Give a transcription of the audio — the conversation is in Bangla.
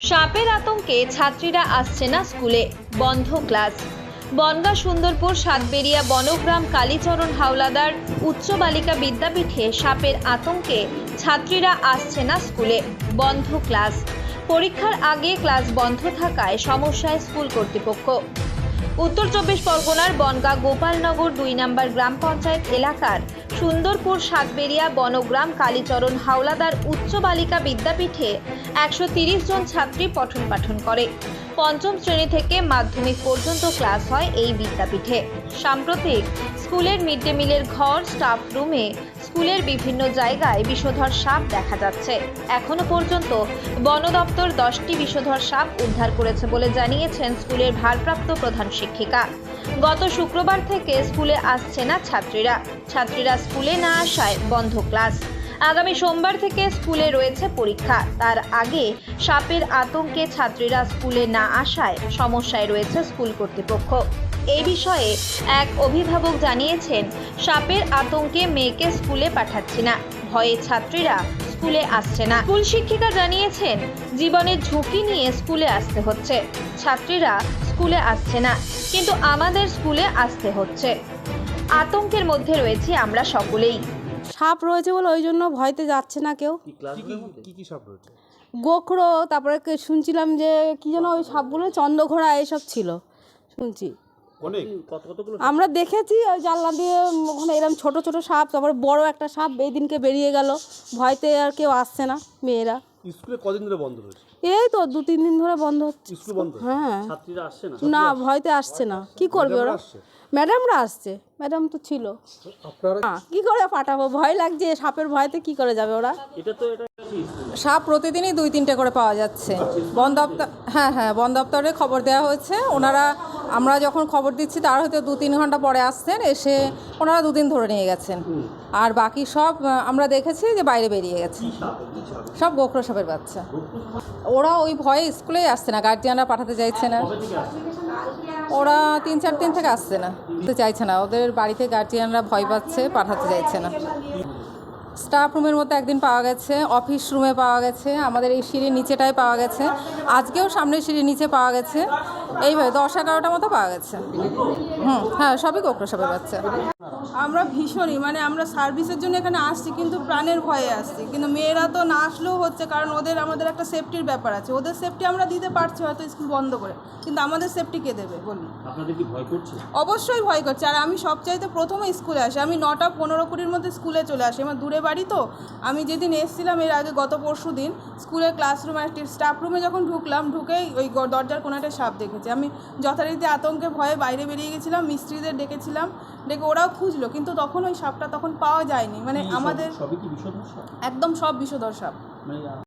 সাপের আতঙ্কে ছাত্রীরা আসছে না স্কুলে। বন্ধ ক্লাস। বনগা সুন্দরপুর, সাতবেরিয়া, বনগ্রাম, কালীচরণ হাওলাদার, উচ্চ বালিকা বিদ্যাপীঠে সাপের আতঙ্কে ছাত্রীরা আসছে না স্কুলে। বন্ধ ক্লাস। পরীক্ষার আগে ক্লাস বন্ধ থাকায় সমস্যায় স্কুল কর্তৃপক্ষ। উত্তর চব্বিশ পরগনার বনগা গোপালনগর দুই নম্বর গ্রাম পঞ্চায়েত এলাকার সুন্দরপুর সাতবেরিয়া বনগ্রাম, কালীচরণ, হাওলাদার উচ্চ বালিকা বিদ্যাপীঠে একশো জন ছাত্রী পঠন পাঠন করে। পঞ্চম শ্রেণি থেকে মাধ্যমিক পর্যন্ত ক্লাস হয় এই বিদ্যাপীঠে। সাম্প্রতিক স্কুলের মিড ডে মিলের ঘর, স্টাফ রুমে স্কুলের বিভিন্ন জায়গায় বিষধর সাপ দেখা যাচ্ছে। এখনও পর্যন্ত বন দপ্তর দশটি বিষধর সাপ উদ্ধার করেছে বলে জানিয়েছেন স্কুলের ভারপ্রাপ্ত প্রধান শিক্ষিকা। গত শুক্রবার থেকে স্কুলে আসছে না ছাত্রীরা। ছাত্রীরা স্কুলে না আসায় বন্ধ ক্লাস। আগামী সোমবার থেকে স্কুলে রয়েছে পরীক্ষা। তার আগে সাপের আতঙ্কে ছাত্রীরা স্কুলে না আসায় সমস্যায় রয়েছে স্কুল কর্তৃপক্ষ। এই বিষয়ে এক অভিভাবক জানিয়েছেন, সাপের আতঙ্কে মেয়েকে স্কুলে পাঠাচ্ছি না। ভয়ে ছাত্রীরা স্কুলে আসছে না। স্কুল শিক্ষিকা জানিয়েছেন জীবনের ঝুঁকি নিয়ে স্কুলে আসতে হচ্ছে। ছাত্রীরা স্কুলে আসছে না কিন্তু আমাদের স্কুলে আসতে হচ্ছে। আতঙ্কের মধ্যে রয়েছি আমরা সকলেই। সাপ রয়েছে বলে ওই জন্য ভয়তে যাচ্ছে না কেউ। কি কি- কি কি সাপ রয়েছে? গোখরো তারপরে শুনছিলাম যে কি যেন ওই সাপগুলো চন্দ্রঘোড়া এসব ছিল। শুনছি। অনেক? কত কতগুলো আমরা দেখেছি ওই জানলা দিয়ে ওখানে এরকম ছোট ছোট সাপ তারপরে বড় একটা সাপ এই দিনকে বেরিয়ে গেল। ভয়তে আর কেউ আসছে না মেয়েরা। স্কুলে কদিন ধরে বন্ধ রয়েছে? এই তো দু তিন দিন ধরে বন্ধ হচ্ছে। স্কুল বন্ধ? হ্যাঁ। ছাত্রীরা আসছে না? না ভয়তে আসছে না। কি করবে ওরা? ম্যাডামরা আসছে। ম্যাডাম তো ছিল। আপনারা? কি করে পাঠাবো? ভয় লাগছে সাপের ভয়তে কি করে যাবে ওরা? এটা তো এটা সাপ প্রতিদিনই দুই তিনটে করে পাওয়া যাচ্ছে। বন দপ্তর হ্যাঁ হ্যাঁ বন দপ্তরে খবর দেওয়া হয়েছে। ওনারা আমরা যখন খবর দিচ্ছি তার হয়তো দু তিন ঘণ্টা পরে আসছেন এসে ওনারা দুদিন ধরে নিয়ে গেছেন। আর বাকি সব আমরা দেখেছি যে বাইরে বেরিয়ে গেছে। সব গোখরো সাপের বাচ্চা। ওরা ওই ভয়ে স্কুলেই আসছে না গার্জিয়ানরা পাঠাতে চাইছে না। ওরা তিন চার দিন থেকে আসছে না। তো চাইছে না ওদের বাড়িতে গার্জিয়ানরা ভয় পাচ্ছে পাঠাতে চাইছে না। স্টাফ রুমের মধ্যে একদিন পাওয়া গেছে অফিস রুমে পাওয়া গেছে, আমাদের এই সিঁড়ির নিচেটায় পাওয়া গেছে, আজকেও সামনের সিঁড়ির নিচে পাওয়া গেছে, এইভাবে দশ এগারোটা মতো পাওয়া গেছে। হুম হ্যাঁ সবই কোকড়ো সবাই বাচ্চা। আমরা ভীষণই মানে আমরা সার্ভিসের জন্য এখানে আসছি কিন্তু প্রাণের ভয়ে আসছি। কিন্তু মেয়েরা তো না আসলেও হচ্ছে কারণ ওদের আমাদের একটা সেফটির ব্যাপার আছে। ওদের সেফটি আমরা দিতে পারছি হয়তো স্কুল বন্ধ করে কিন্তু আমাদের সেফটি কে দেবে বলি আপনাদের কি ভয় করছে? অবশ্যই ভয় করছে। আর আমি সবচাইতে প্রথমে স্কুলে আসি। আমি নটা পনেরো কুড়ির মধ্যে স্কুলে চলে আসি। আমার দূরে বাড়ি তো। আমি যেদিন এসেছিলাম এর আগে গত পরশু দিন স্কুলের ক্লাসরুমে একটি স্টাফ রুমে যখন ঢুকলাম ঢুকেই ওই দরজার কোনো একটা সাপ দেখেছি। আমি যথারীতি আতঙ্কে ভয়ে বাইরে বেরিয়ে গেছিলাম মিস্ত্রিদের ডেকেছিলাম। ডেকে ওরাও খুঁজলো কিন্তু তখন ওই সাপটা তখন পাওয়া যায়নি। মানে আমাদের একদম সব বিষধর সাপ মানে